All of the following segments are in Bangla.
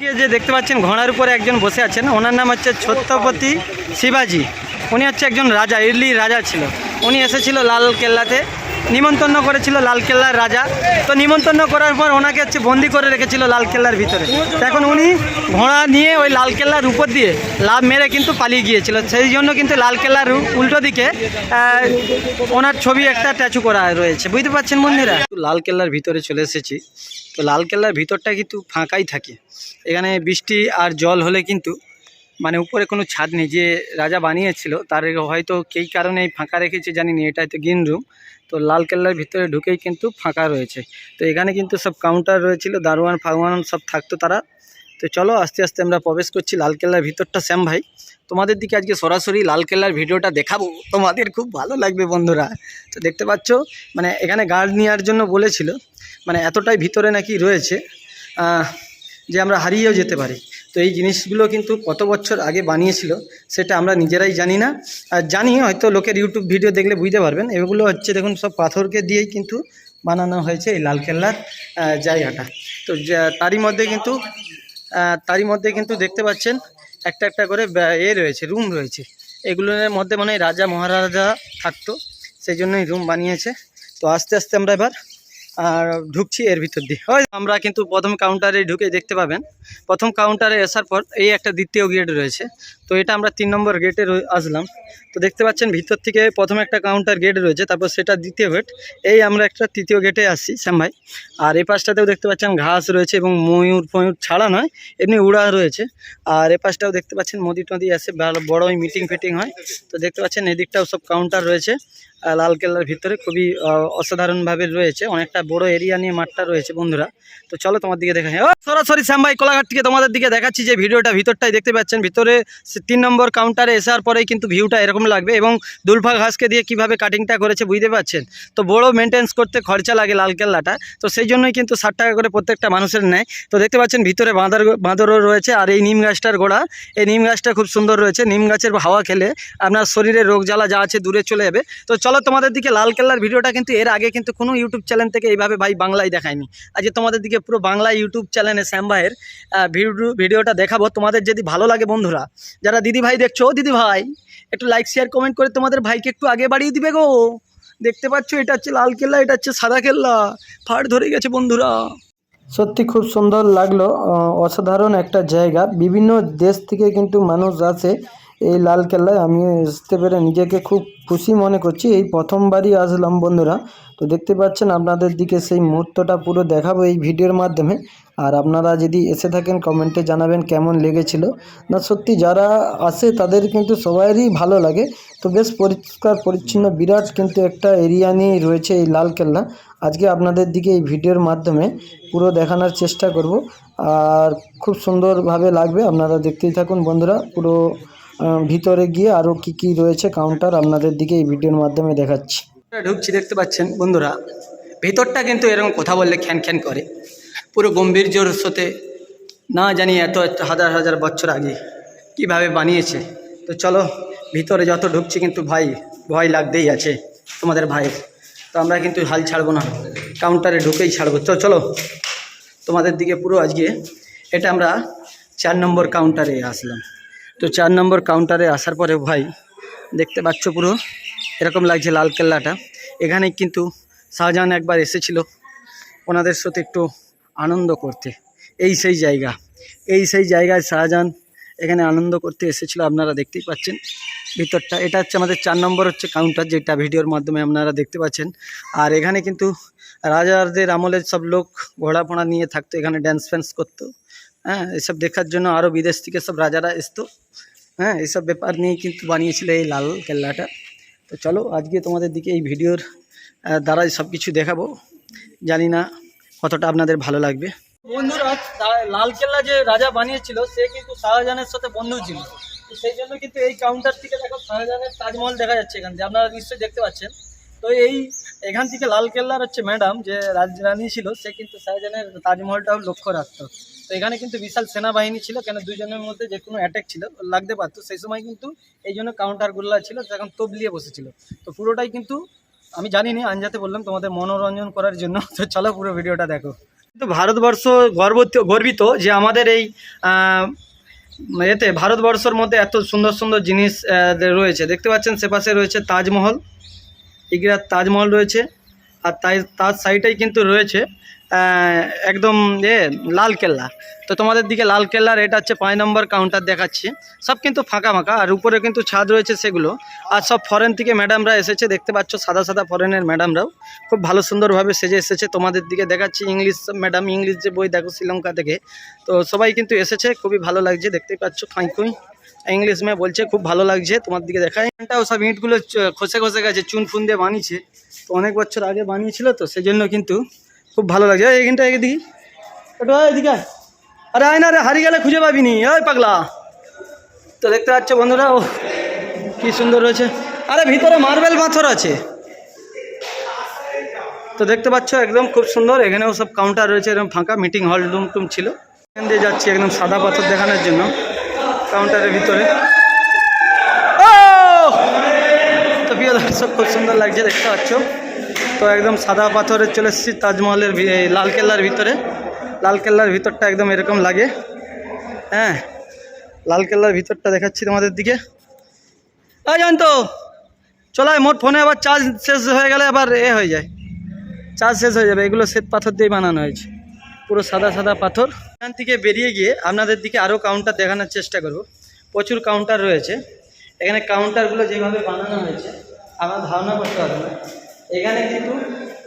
যে দেখতে পাচ্ছেন ঘোড়ার উপরে একজন বসে আছেন, ওনার নাম হচ্ছে ছত্রপতি শিবাজি। উনি হচ্ছে একজন রাজা, ইডলি রাজা ছিল। উনি এসেছিল লাল কেল্লাতে। নিমন্ত্রণ করেছিল লাল কেল্লার রাজা। তো নিমন্ত্রণ করার পর ওনাকে হচ্ছে বন্দি করে রেখেছিল লাল কেল্লার ভিতরে এখন উনি ঘোড়া নিয়ে ওই লাল কেল্লার উপর দিয়ে লাভ মেরে কিন্তু পালিয়ে গিয়েছিল। সেই জন্য কিন্তু লাল কেল্লার উল্টো দিকে ওনার ছবি একটা স্ট্যাচু করা রয়েছে। বুঝতে পারছেন বন্ধুরা? লাল কেল্লার ভিতরে চলে এসেছি। তো লাল কেল্লার ভিতরটা কিন্তু ফাঁকাই থাকে। এখানে বৃষ্টি আর জল হলে কিন্তু মানে উপরে কোনো ছাদ নেই। যে রাজা বানিয়েছিল, তার হয়তো কী কারণে ফাঁকা রেখেছে জানি না এটা হয়তো গ্রিন রুম তো লাল কেল্লার ভিতরে ঢুকেই কিন্তু ফাঁকা রয়েছে। তো এখানে কিন্তু সব কাউন্টার রয়েছিল, দারোয়ান ফারওয়ান সব থাকতো তারা। তো চলো আস্তে আস্তে আমরা প্রবেশ করছি লাল কেল্লার ভিতরটা, শ্যাম ভাই। তোমাদের দিকে আজকে সরাসরি লাল কেল্লার ভিডিওটা দেখাবো। তোমাদের খুব ভালো লাগবে বন্ধুরা। তো দেখতে পাচ্ছ মানে এখানে গার্ড নেওয়ার জন্য বলেছিল মানে এতটাই ভিতরে নাকি রয়েছে যে আমরা হারিয়েও যেতে পারি। তো এই জিনিসগুলো কিন্তু কত বছর আগে বানিয়েছিল, সেটা আমরা নিজেরাই জানি না। আর জানি হয়তো লোকের ইউটিউব ভিডিও দেখলে বুঝতে পারবেন। এগুলো হচ্ছে দেখুন, সব পাথরকে দিয়েই কিন্তু বানানো হয়েছে এই লালকেল্লার জায়গাটা। তো তারই মধ্যে কিন্তু তারই মধ্যে কিন্তু দেখতে পাচ্ছেন, একটা একটা করে এ রয়েছে, রুম রয়েছে। এগুলোর মধ্যে মনে রাজা, মহারাজা থাকতো, সেই জন্যই রুম বানিয়েছে। তো আস্তে আস্তে আমরা এবার আর ঢুকছি এর ভিতর দিয়ে। ওই আমরা কিন্তু প্রথম কাউন্টারে ঢুকে দেখতে পাবেন। প্রথম কাউন্টারে আসার পর এই একটা দ্বিতীয় গেট রয়েছে। তো এটা আমরা তিন নম্বর গেটে আসলাম। তো দেখতে পাচ্ছেন ভিতর থেকে প্রথম একটা কাউন্টার গেট রয়েছে, তারপর সেটা দ্বিতীয় গেট এই আমরা একটা তৃতীয় গেটে আসছি, শ্যাম ভাই। আর এই পাশটাতেও দেখতে পাচ্ছেন ঘাস রয়েছে এবং ময়ূর ফয়ূর ছাড়া নয়, এমনি উড়া রয়েছে। আর এ পাশটাও দেখতে পাচ্ছেন নদী টদি আসে বড় মিটিং ফিটিং হয়। তো দেখতে পাচ্ছেন এদিকটাও সব কাউন্টার রয়েছে। লালকেল্লার ভিতরে খুবই অসাধারণভাবে রয়েছে। অনেকটা বড় এরিয়া নিয়ে মাঠটা রয়েছে বন্ধুরা। তো চলো তোমার দিকে দেখা ও, সরাসরি শ্যামভাই কোলাঘাট থেকে তোমাদের দিকে দেখাচ্ছি। যে ভিডিওটা ভিতরটাই দেখতে পাচ্ছেন, ভিতরে তিন নম্বর কাউন্টারে আসার পরেই কিন্তু ভিউটা এরকম লাগবে এবং দুলফা ঘাসকে দিয়ে কীভাবে কাটিংটা করেছে বুঝতে পারছেন তো বড় মেনটেন্স করতে খরচা লাগে লালকেল্লাটা। তো সেই জন্যই কিন্তু ষাট টাকা করে প্রত্যেকটা মানুষের নেয়। তো দেখতে পাচ্ছেন ভিতরে বাঁদর, বাঁদরও রয়েছে আর এই নিম গাছটার গোড়া। এই নিম গাছটা খুব সুন্দর রয়েছে। নিম গাছের হাওয়া খেলে আপনার শরীরে রোগ জ্বালা যা আছে দূরে চলে যাবে। তো চলো তোমাদের দিকে লাল কেল্লার ভিডিওটা কিন্তু এর আগে কিন্তু কোনো ইউটিউব চ্যানেল থেকে এইভাবে ভাই বাংলায় দেখায়নি। আজকে তোমাদের দিকে পুরো বাংলা ইউটিউব চ্যানেলে শ্যাম ভাইয়ের ভিডিও, ভিডিওটা দেখাবো। তোমাদের যদি ভালো লাগে বন্ধুরা, যারা দিদি ভাই দেখছ, দিদি ভাই, একটু লাইক শেয়ার কমেন্ট করে তোমাদের ভাইকে একটু আগে বাড়িয়ে দিবে গো। দেখতে পাচ্ছ, এটা হচ্ছে লাল কেল্লা, এটা হচ্ছে সাদা কেল্লা। ফাট ধরে গেছে বন্ধুরা। সত্যি খুব সুন্দর লাগল অসাধারণ একটা জায়গা। বিভিন্ন দেশ থেকে কিন্তু মানুষ আসে। এই লাল কেল্লায় আমি আসতে পেরে নিজেকে খুব খুশি মনে করছি। এই প্রথমবারই আসলাম বন্ধুরা। তো দেখতে পাচ্ছেন আপনাদের দিকে সেই মুহূর্তটা পুরো দেখাবো এই ভিডিওর মাধ্যমে। আর আপনারা যদি এসে থাকেন, কমেন্টে জানাবেন কেমন লেগেছিল। না, সত্যি যারা আসে তাদের কিন্তু সবাইয়েরই ভালো লাগে। তো বেশ পরিষ্কার, পরিচ্ছন্ন, বিরাট কিন্তু একটা এরিয়া নিয়েই রয়েছে এই লাল কেল্লা। আজকে আপনাদের দিকে এই ভিডিওর মাধ্যমে পুরো দেখানোর চেষ্টা করব। আর খুব সুন্দরভাবে লাগবে। আপনারা দেখতেই থাকুন বন্ধুরা, পুরো ভিতরে গিয়ে আরও কি কি রয়েছে কাউন্টার আপনাদের দিকে এই ভিডিওর মাধ্যমে দেখাচ্ছি। ঢুকছি, দেখতে পাচ্ছেন বন্ধুরা। ভেতরটা কিন্তু এরকম কথা বললে খ্যান খ্যান করে। পুরো গম্ভীর্যর সাথে না জানি এত এত হাজার হাজার বছর আগে কীভাবে বানিয়েছে। তো চলো, ভিতরে যত ঢুকছি কিন্তু ভাই ভয় লাগতেই আছে তোমাদের ভাইয়ের। তো আমরা কিন্তু হাল ছাড়বো না কাউন্টারে ঢুকেই ছাড়বো। তো চলো, তোমাদের দিকে পুরো আজকে, এটা আমরা চার নম্বর কাউন্টারে আসলাম। তো চার নম্বর কাউন্টারে আসার পরে ভাই, দেখতে পাচ্ছ পুরো, এরকম লাগছে লাল কেল্লাটা। এখানে কিন্তু শাহজাহান একবার এসেছিল ওনাদের সাথে একটু আনন্দ করতে। এই সেই জায়গা, এই সেই জায়গায় শাহজাহান এখানে আনন্দ করতে এসেছিল, আপনারা দেখতেই পাচ্ছেন। ভিতরটা, এটা হচ্ছে আমাদের চার নম্বর হচ্ছে কাউন্টার যেটা ভিডিওর মাধ্যমে আপনারা দেখতে পাচ্ছেন। আর এখানে কিন্তু রাজাদের আমলের সব লোক ঘোড়া ফোড়া নিয়ে থাকতো, এখানে ড্যান্স ফ্যান্স করতো। হ্যাঁ এসব দেখার জন্য আরও বিদেশ থেকে সব রাজারা আসতো হ্যাঁ এইসব ব্যাপার নিয়ে কিন্তু বানিয়েছিল এই লাল কেল্লাটা। তো চলো, আজকে তোমাদের দিকে এই ভিডিওর দ্বারাই সব কিছু দেখাবো। জানি না কতটা আপনাদের ভালো লাগবে। বন্ধুরা লাল কেল্লা যে রাজা বানিয়েছিল, সে কিন্তু শাহজাহানের সাথে বন্ধু ছিল। তো সেই জন্য কিন্তু এই কাউন্টার থেকে দেখো শাহজাহানের তাজমহল দেখা যাচ্ছে এখান থেকে আপনারা নিশ্চয়ই দেখতে পাচ্ছেন। তো এই, এখান থেকে লাল কেল্লার হচ্ছে ম্যাডাম যে রাজরানী ছিল, সে কিন্তু শাহজাহানের তাজমহলটাও লক্ষ্য রাখতো। তো এখানে কিন্তু বিশাল সেনাবাহিনী ছিল, কেন দুজনের মধ্যে যে কোনো অ্যাটাক ছিল, লাগতে পারতো। সেই সময় কিন্তু এই জন্য কাউন্টারগুলো ছিল তখন তবলিয়ে বসেছিল। তো পুরোটাই কিন্তু আমি জানি না আনজাতে বললাম তোমাদের মনোরঞ্জন করার জন্য। তো চলো পুরো ভিডিওটা দেখো। কিন্তু ভারতবর্ষ গর্বিত গর্বিত যে আমাদের এই এতে ভারতবর্ষের মধ্যে এত সুন্দর সুন্দর জিনিস রয়েছে। দেখতে পাচ্ছেন সেপাশে রয়েছে তাজমহল ইগরার তাজমহল রয়েছে, আর তাই তার সাইডেই কিন্তু রয়েছে একদম এ, লাল কেল্লা। তো তোমাদের দিকে লাল কেল্লার এটা হচ্ছে পাঁচ নম্বর কাউন্টার দেখাচ্ছি। সব কিন্তু ফাঁকা ফাঁকা, আর উপরে কিন্তু ছাদ রয়েছে সেগুলো। আর সব ফরেন থেকে ম্যাডামরা এসেছে, দেখতে পাচ্ছ সাদা সাদা ফরেনের ম্যাডামরাও খুব ভালো সুন্দরভাবে সেজে এসেছে, তোমাদের দিকে দেখাচ্ছি ইংলিশ ম্যাডাম ইংলিশ যে বই দেখো শ্রীলঙ্কা থেকে তো সবাই কিন্তু এসেছে, খুবই ভালো লাগছে দেখতেই পাচ্ছ খুঁই ইংলিশ মে বলছে, খুব ভালো লাগছে, তোমার দিকে দেখাই এখানটাও সব ইঁটগুলো খসে খসে গেছে, চুন ফুন দিয়ে বানিয়েছে। তো অনেক বছর আগে বানিয়েছিল তো সেই জন্য কিন্তু খুব ভালো লাগছে। এই এইখানটা এদিকে একটু এদিকে আরে আয় না রে, হারিয়ে গেলে খুঁজে পাবিনি ওই পাগলা। তো দেখতে পাচ্ছ বন্ধুরা, ও কি সুন্দর রয়েছে। আরে ভিতরে মার্বেল পাথর আছে। তো দেখতে পাচ্ছ একদম খুব সুন্দর। এখানেও সব কাউন্টার রয়েছে এরকম ফাঁকা। মিটিং হল রুম টুম ছিল। এখান দিয়ে যাচ্ছি একদম সাদা পাথর দেখানোর জন্য কাউন্টারের ভিতরে! তো প্রিয় দর্শক, খুব সুন্দর লাগছে, দেখতে পাচ্ছ। তো একদম সাদা পাথরের চলে এসেছি তাজমহলের লালকেল্লার ভিতরে। লালকেল্লার ভিতরটা একদম এরকম লাগে। হ্যাঁ লালকেল্লার ভিতরটা দেখাচ্ছি তোমাদের দিকে। আ জান তো চলায় মোট ফোনে আবার চার্জ শেষ হয়ে গেলে আবার এ হয়ে যায়। চার্জ শেষ হয়ে যাবে, এগুলো শ্বেত পাথর দিয়ে বানানো হয়েছে। পুরো সাদা সাদা পাথর। এখান থেকে বেরিয়ে গিয়ে আপনাদের দিকে আরও কাউন্টার দেখানোর চেষ্টা করব। প্রচুর কাউন্টার রয়েছে। এখানে কাউন্টারগুলো যেভাবে বানানো হয়েছে, আমার ধারণা করতে পারবে না। এখানে কিন্তু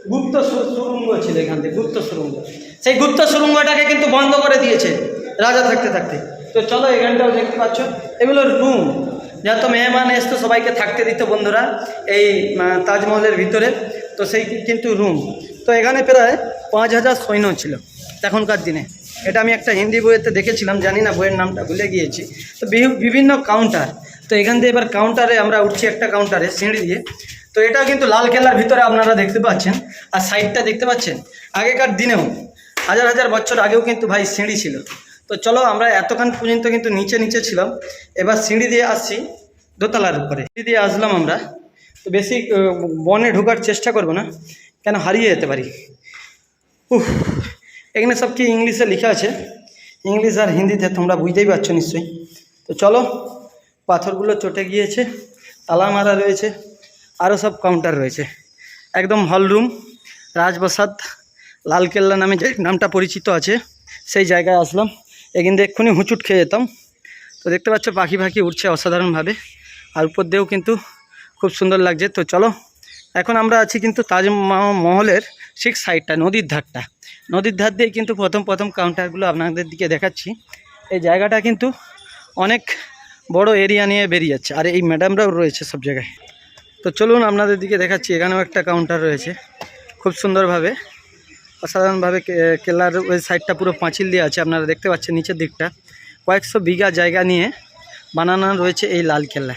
গুপ্ত সুরঙ্গ ছিল এখান থেকে, গুপ্ত সুরঙ্গ। সেই গুপ্ত সুরঙ্গটাকে কিন্তু বন্ধ করে দিয়েছে রাজা থাকতে থাকতে। তো চলো এখানটাও দেখতে পাচ্ছ, এগুলো রুম। যত মেহমান এসতো সবাইকে থাকতে দিত বন্ধুরা এই তাজমহলের ভিতরে। তো সেই কিন্তু রুম। তো এখানে প্রায় পাঁচ হাজার সৈন্য ছিল এখনকার দিনে। এটা আমি একটা হিন্দি বইয়েতে দেখেছিলাম, জানি না বইয়ের নামটা ভুলে গিয়েছি। তো বিভি- বিভিন্ন কাউন্টার। তো এখান দিয়ে এবার কাউন্টারে আমরা উঠছি একটা কাউন্টারে সিঁড়ি দিয়ে। তো এটা কিন্তু লাল কেল্লার ভিতরে আপনারা দেখতে পাচ্ছেন, আর সাইডটা দেখতে পাচ্ছেন? আগেকার দিনেও হাজার হাজার বছর আগেও কিন্তু ভাই সিঁড়ি ছিল। তো চলো আমরা এতক্ষণ পর্যন্ত কিন্তু নিচে নিচে ছিলাম, এবার সিঁড়ি দিয়ে আসছি দোতলার উপরে। সিঁড়ি দিয়ে আসলাম আমরা, তো বেশি বনে ঢোকার চেষ্টা করব না, কেন হারিয়ে যেতে পারি। উফ, এখানে সব কি ইংলিশে লেখা আছে? ইংলিশ আর হিন্দিতে তোমরা বুঝতেই পারছ নিশ্চয়ই। তো চলো, পাথরগুলো চটে গিয়েছে, তালা মারা রয়েছে। আরও সব কাউন্টার রয়েছে। একদম হল রুম রাজপ্রসাদ, লালকেল্লা নামে যে নামটা পরিচিত আছে, সেই জায়গায় আসলাম। এখান দিয়ে এক্ষুনি হুঁচুট খেয়ে যেতাম। তো দেখতে পাচ্ছ পাখি পাখি উঠছে অসাধারণভাবে। আর উপর দিয়েও কিন্তু খুব সুন্দর লাগছে। তো চলো, এখন আমরা আছি কিন্তু তাজমহলের ঠিক সাইডটা নদীর ধারটা। নদীর ধার দিয়ে কিন্তু প্রথম প্রথম কাউন্টারগুলো আপনাদের দিকে দেখাচ্ছি। এই জায়গাটা কিন্তু অনেক বড় এরিয়া নিয়ে বেরিয়ে যাচ্ছে। আর এই ম্যাডামরাও রয়েছে সব জায়গায়। তো চলুন আপনাদের দিকে দেখাচ্ছি, এখানেও একটা কাউন্টার রয়েছে, খুব সুন্দরভাবে। অসাধারণভাবে কেল্লার ওই সাইডটা পুরো পাঁচিল দিয়ে আছে, আপনারা দেখতে পাচ্ছেন নিচের দিকটা। কয়েকশো বিঘা জায়গা নিয়ে বানানো রয়েছে এই লাল কেল্লা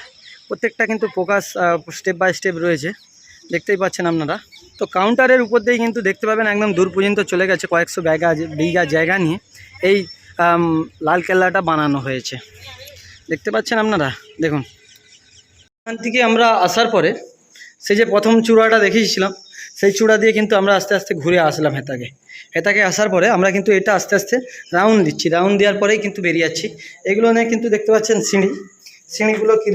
প্রত্যেকটা কিন্তু প্রকাশ স্টেপ বাই স্টেপ রয়েছে, দেখতেই পাচ্ছেন আপনারা। তো কাউন্টারের উপর দিয়েই কিন্তু দেখতে পাবেন একদম দূর পর্যন্ত চলে গেছে কয়েকশো জায়গা বিঘা জায়গা নিয়ে এই লাল কেল্লাটা বানানো হয়েছে। দেখতে পাচ্ছেন আপনারা? দেখুন এখান থেকে আমরা আসার পরে সেই যে প্রথম চূড়াটা দেখিয়েছিলাম, সেই চূড়া দিয়ে কিন্তু আমরা আস্তে আস্তে ঘুরে আসলাম হেতাকে হেতাকে আসার পরে আমরা কিন্তু এটা আস্তে আস্তে রাউন্ড দিচ্ছি। রাউন্ড দেওয়ার পরেই কিন্তু বেরিয়ে যাচ্ছি। এগুলো নিয়ে কিন্তু দেখতে পাচ্ছেন সিঁড়ি। সিঁড়িগুলো কি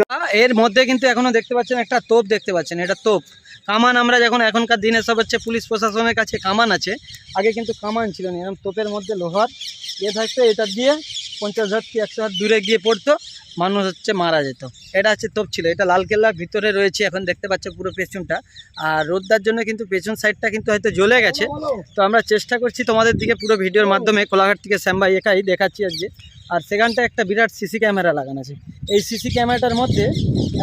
এর মধ্যে কিন্তু এখনও দেখতে পাচ্ছেন একটা তোপ দেখতে পাচ্ছেন, এটা তোপ। কামান আমরা যখন এখনকার দিনে সব হচ্ছে পুলিশ প্রশাসনের কাছে কামান আছে, আগে কিন্তু কামান ছিল না এরকম তোপের মধ্যে লোহার ইয়ে থাকতো, এটা দিয়ে পঞ্চাশ হাত কি একশো হাত দূরে গিয়ে পড়তো। মানুষ হচ্ছে মারা যেত। এটা হচ্ছে তোপ ছিল, এটা লালকেল্লার ভিতরে রয়েছে, এখন দেখতে পাচ্ছ পুরো পেছনটা। আর রোদ্দার জন্য কিন্তু পেছন সাইডটা কিন্তু হয়তো জ্বলে গেছে। তো আমরা চেষ্টা করছি তোমাদের দিকে পুরো ভিডিওর মাধ্যমে কোলাঘাট থেকে শ্যামবাই একাই দেখাচ্ছি আজকে। আর সেখানটা একটা বিরাট সিসি ক্যামেরা লাগানো আছে। এই সিসি ক্যামেরাটার মধ্যে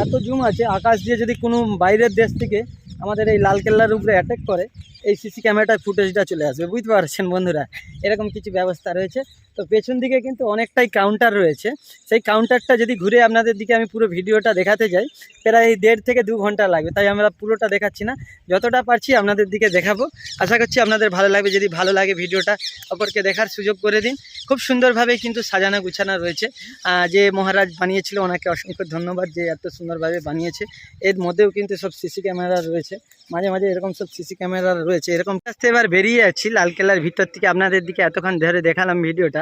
এত জুম আছে, আকাশ দিয়ে যদি কোনো বাইরের দেশ থেকে আমাদের এই লালকেল্লার উপরে অ্যাটাক করে, এই সিসি ক্যামেরাটার ফুটেজটা চলে আসবে। বুঝতে পারছেন বন্ধুরা? এরকম কিছু ব্যবস্থা রয়েছে। তো পেছন দিকে কিন্তু অনেকটাই কাউন্টার রয়েছে। সেই কাউন্টারটা যদি ঘুরে আপনাদের দিকে আমি পুরো ভিডিওটা দেখাতে যাই, প্রায় দেড় থেকে দু ঘণ্টা লাগবে, তাই আমরা পুরোটা দেখাচ্ছি না। যতটা পারছি আপনাদের দিকে দেখাবো। আশা করছি আপনাদের ভালো লাগবে। যদি ভালো লাগে ভিডিওটা, অপরকে দেখার সুযোগ করে দিন। খুব সুন্দরভাবে কিন্তু সাজানো গুছানো রয়েছে। যে মহারাজ বানিয়েছিল, ওনাকে অসংখ্য ধন্যবাদ যে এত সুন্দরভাবে বানিয়েছে। এর মধ্যেও কিন্তু সব সিসি ক্যামেরা রয়েছে। মাঝে মাঝে এরকম সব সিসি ক্যামেরা রয়েছে। এরকম রাস্তায় এবার বেরিয়ে যাচ্ছি লালকেল্লার ভিতর থেকে। আপনাদের দিকে এতক্ষণ ধরে দেখালাম ভিডিওটা।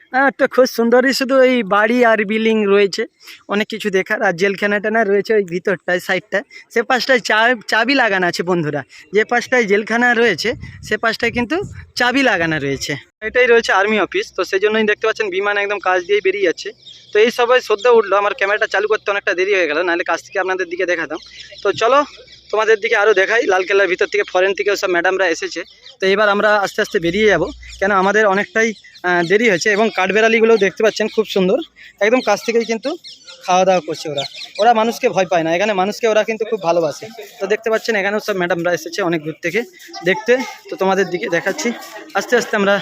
আহ, তো খুব সুন্দরই শুধু এই বাড়ি আর বিল্ডিং রয়েছে। অনেক কিছু দেখার। আর জেলখানা টানা রয়েছে ওই ভিতরটায় সাইডটায়। সে পাশটায় চা চাবি লাগানো আছে বন্ধুরা। যে পাশটায় জেলখানা রয়েছে সে পাশটায় কিন্তু চাবি লাগানো রয়েছে। এটাই রয়েছে আর্মি অফিস। তো সেই জন্যই দেখতে পাচ্ছেন বিমান একদম কাজ দিয়ে বেরিয়ে যাচ্ছে। তো এই সবাই সদ্য উঠল। আমার ক্যামেরাটা চালু করতে অনেকটা দেরি হয়ে গেল নাহলে কাছ থেকে আপনাদের দিকে দেখাতাম। তো চলো তোমাদের দিকে আরও দেখাই। লালকেল্লার ভিতর থেকে ফরেন থেকেও সব ম্যাডামরা এসেছে। তো এবার আমরা আস্তে আস্তে বেরিয়ে যাব। কেন আমাদের অনেকটাই দেরি হয়েছে এবং কাঠবেড়ালিগুলোও দেখতে পাচ্ছেন, খুব সুন্দর। একদম কাছ থেকেই কিন্তু খাওয়া দাওয়া করছে ওরা। ওরা মানুষকে ভয় পায় না, এখানে মানুষকে ওরা কিন্তু খুব ভালোবাসে। তো দেখতে পাচ্ছেন, এখানেও সব ম্যাডামরা এসেছে অনেক দূর থেকে দেখতে। তো তোমাদের দিকে দেখাচ্ছি। আস্তে আস্তে আমরা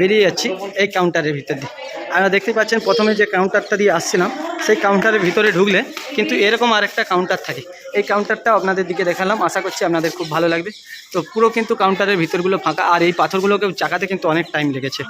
বেরিয়ে যাচ্ছি এই কাউন্টারের ভিতর দিয়ে। আমরা দেখতে পাচ্ছেন, প্রথমে যে কাউন্টারটা দিয়ে আসছিলাম, সেই কাউন্টারের ভিতরে ঢুকলে কিন্তু এরকম আরেকটা কাউন্টার থাকে। এই কাউন্টারটা আপনাদের দিকে দেখালাম, আশা করছি আপনাদের খুব ভালো লাগবে। তো পুরো কিন্তু কাউন্টারের ভিতরগুলো ফাঁকা, আর এই পাথরগুলোকে চাকাতে কিন্তু অনেক টাইম লেগেছে।